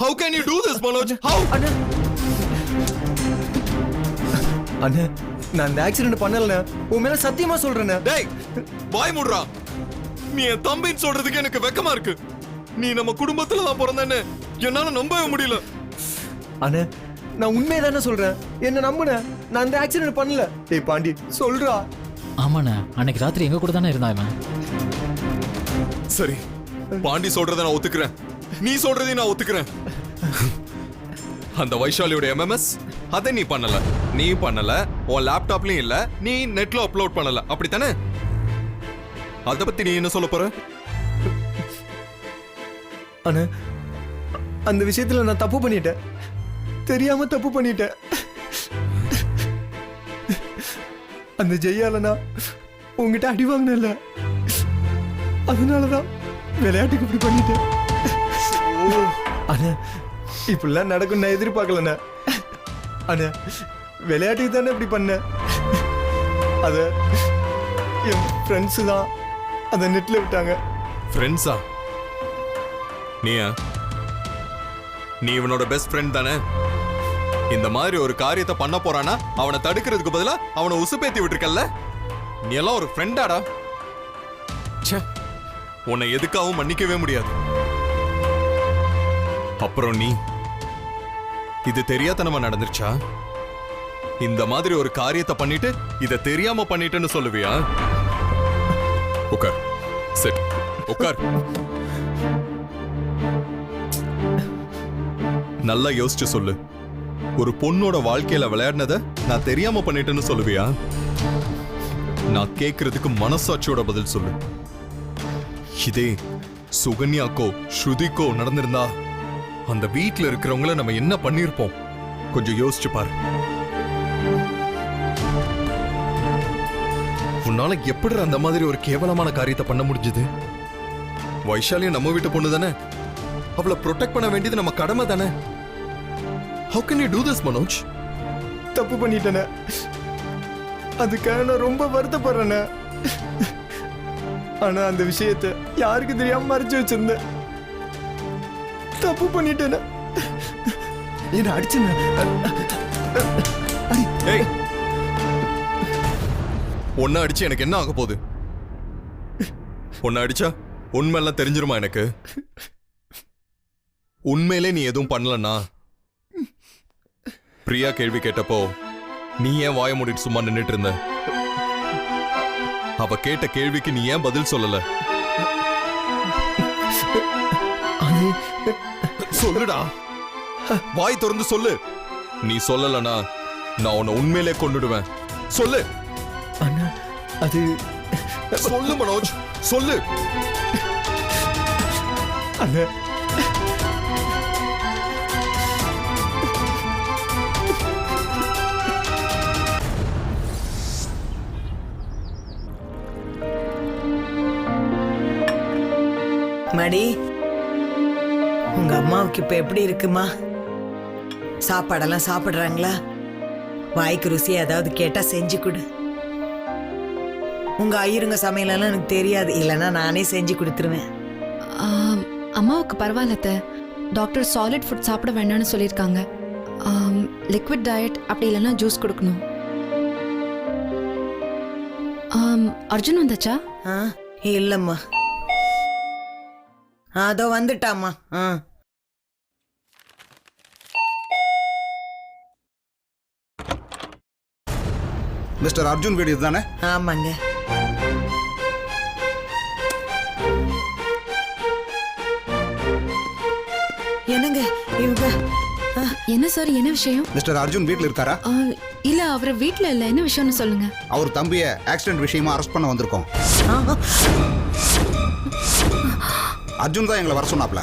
How can you do this Manoj how அண்ணா. அண்ணா நான் இந்த ஆக்சிடென்ட் பண்ணலண்ணே. உன் மேல சத்தியமா சொல்றேண்ணே. டேய் வாய் மூடுறா. நீ என் தம்பின்னு சொல்றதுக்கு எனக்கு வெக்கமா இருக்கு. நீ நம்ம குடும்பத்துல தான் பிறந்தேன்னு என்னால நம்பவே முடியல. அண்ணே நான் உண்மையை தானே சொல்றேன். என்ன நம்புனேன் நான் இந்த ஆக்சிடென்ட் பண்ணல. டேய் பாண்டி சொல்றா. ஆமாண்ணே. அன்னைக்கு ராத்திரி எங்க கூட தானே இருந்தான் இவன்? சரி பாண்டி சொல்றத நான் ஒத்துக்கிறேன். நீ சொல்றதையும் நான் ஒத்துக்கிறேன். அந்த வைஷாலியோட எம்எம்எஸ் அதை நீ பண்ணல. நீ பண்ணல உன் லேப்டாப்லயும் இல்ல நீ நெட்ல அப்லோட் பண்ணல. அப்படித்தானே? அத பத்தி நீ என்ன சொல்ல போற? அண்ணே அந்த விஷயத்துல நான் தப்பு பண்ணிட்டேன். தெரியாம தப்பு பண்ணிட்டேன். அந்த ஜெயால நான் உங்ககிட்ட அடி வாங்கினல அதனாலதான் விளையாட்டுக்கு இப்படி பண்ணிட்டேன். அண்ணா இப்படிலாம் நடக்கும் நான் எதிர்பார்க்கலண்ணே. அண்ணா விளையாட்டுக்கு தானே இப்படி பண்ண? அத என் ஃப்ரெண்ட்ஸு தான் அந்த நெட்டில் விட்டாங்க. ஃப்ரெண்ட்ஸா நீயா? நீ இவனோட பெஸ்ட் ஃப்ரெண்ட் தானே? இந்த மாதிரி ஒரு காரியத்தை பண்ண போறானா? அவனை தடுக்கிறதுக்கு பதிலா அவனை உசுப்பேத்தி விட்டுருக்கல்ல? நீ எல்லாம் ஒரு ஃப்ரெண்டாடா ச்சே உன்னை எதுக்காகவும் மன்னிக்கவே முடியாது. அப்புறம் நீ? இது தெரியாதனமா நடந்துருச்சா? இந்த மாதிரி ஒரு காரியத்தை பண்ணிட்டு இதை தெரியாம பண்ணிட்டேன்னு சொல்லுவியா? உட்கார் சரி உட்கார் நல்லா யோசிச்சு சொல்லு. ஒரு பொண்ணோட வாழ்க்கையில விளையாடினத நான் தெரியாம பண்ணிட்டேன்னு சொல்லுவியா? நான் கேட்கறதுக்கு மனசாட்சியோட பதில் சொல்லு. இதே சுகன்யாக்கோ ஸ்ருதிக்கோ நடந்திருந்தா அந்த வீட்ல இருக்கிறவங்கள நம்ம என்ன பண்ணிருப்போம்? கொஞ்சம் யோசிச்சு பாரு. உன்னால எப்படி அந்த மாதிரி ஒரு கேவலமான காரியத்தை பண்ண முடிஞ்சது? வைஷாலியும் நம்ம வீட்டு பொண்ணு தானே? அவளை ப்ரொடெக்ட் பண்ண வேண்டியது நம்ம கடமை தானே? How can you do this Manoj? தப்பு பண்ணிட்டேன. அதுக்காக நான் ரொம்ப வருத்தப்படுறேனே. ஆனா அந்த விஷயத்தை யாருக்கு தெரியாம மறைச்சு வச்சிருந்தேன். தப்பு பண்ணிட்டேனே. என்ன அடிச்சுன ஏய். ஒன்ன அடிச்சு எனக்கு என்ன ஆக போகுது? ஒன்ன அடிச்சா உண்மையெல்லாம் தெரிஞ்சிருமா எனக்கு? உண்மையிலே நீ எதுவும் பண்ணலன்னா? பிரியா கேள்வி கேட்டப்போ நீ ஏன் வாய மூடிட்டு சும்மா நின்னுட்டு இருந்த? அவ கேட்ட கேள்விக்கு நீ ஏன் பதில் சொல்லல? அது சொல்லுடா. வாய் திறந்து சொல்லு. நீ சொல்லலனா நான் உன்னை உண்மையிலே கொன்னுடுவேன். சொல்லு. அண்ணா அது சொல்லு மனோஜ். சொல்லு. அண்ணா. மடி உங்க அம்மாவுக்கு இப்ப எப்படி இருக்குமா? சாப்பாடெல்லாம் சாப்பிடுறாங்களா? வாய்க்கு ருசியா ஏதாவது கேட்டா செஞ்சு கொடு. உங்க ஐயருங்க சமையலெல்லாம் எனக்கு தெரியாது. இல்லைன்னா நானே செஞ்சு கொடுத்துருவேன். ஆம், அம்மாவுக்கு பரவாயில்ல அத்தை. டாக்டர் சாலிட் ஃபுட் சாப்பிட வேண்டாம்னு சொல்லியிருக்காங்க. லிக்விட் டயட் அப்படி இல்லைன்னா ஜூஸ் கொடுக்கணும். ஆம், அர்ஜுன் வந்தாச்சா? ஆ இல்லம்மா. அதோ வந்துட்டாம்மா. ஆ. மிஸ்டர் அர்ஜுன் வீடு இதுதானே? ஆமாங்க. என்னங்க இவங்க? ஆ, என்ன சார் என்ன விஷயம்? மிஸ்டர் அர்ஜுன் வீட்டில் இருக்காரா? ஆ, இல்ல அவர் வீட்ல இல்ல. என்ன விஷயம்னு சொல்லுங்க. அவர் தம்பியை ஆக்சிடென்ட் விஷயமா அரெஸ்ட் பண்ண வந்திருக்கோம். ஆ, அர்ஜுன் தான் எங்களை வர சொன்னாப்ல.